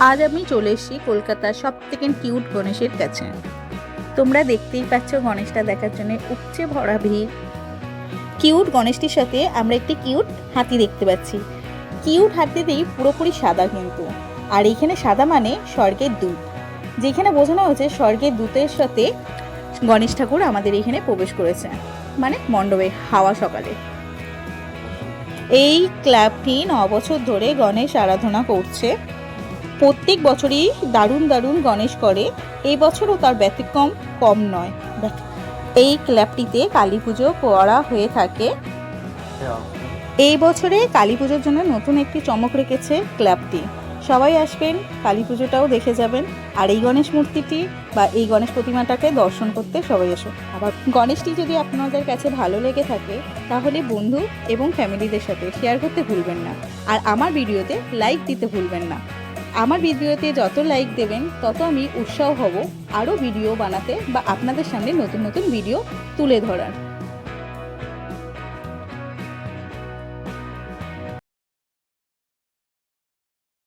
আজ আমি চলে এসেছি কলকাতার সব থেকে কিউট গণেশের কাছে। তোমরা দেখতেই পাচ্ছ গণেশটা দেখার জন্য উপচে ভরা ভিড়। কিউট গণেশটির সাথে আমরা একটি কিউট হাতি দেখতে পাচ্ছি। কিউট হাতিতেই পুরোপুরি সাদা কিন্তু। আর এইখানে সাদা মানে স্বর্গের দূত। যেখানে বোঝানো হয়েছে স্বর্গের দূতের সাথে গণেশ ঠাকুর আমাদের এখানে প্রবেশ করেছে। মানে মণ্ডপে হাওয়া সকালে। এই ক্লাবটি ন বছর ধরে গণেশ আরাধনা করছে। প্রত্যেক বছরই দারুণ দারুণ গণেশ করে। এই বছরও তার ব্যতিক্রম কম নয়। এই ক্লাবটিতে কালী পুজো করা হয়ে থাকে। এই বছরে কালী পুজোর জন্য নতুন একটি চমক রেখেছে ক্লাবটি। সবাই আসবেন, কালী পুজোটাও দেখে যাবেন। আর এই গণেশ মূর্তিটি বা এই গণেশ প্রতিমাটাকে দর্শন করতে সবাই এসো আবার গণেশটি যদি আপনাদের কাছে ভালো লেগে থাকে, তাহলে বন্ধু এবং ফ্যামিলিদের সাথে শেয়ার করতে ভুলবেন না। আর আমার ভিডিওতে লাইক দিতে ভুলবেন না। আমার ভিডিওতে যত লাইক দেবেন, তত আমি উৎসাহ হব আরও ভিডিও বানাতে বা আপনাদের সামনে নতুন নতুন ভিডিও তুলে ধরার।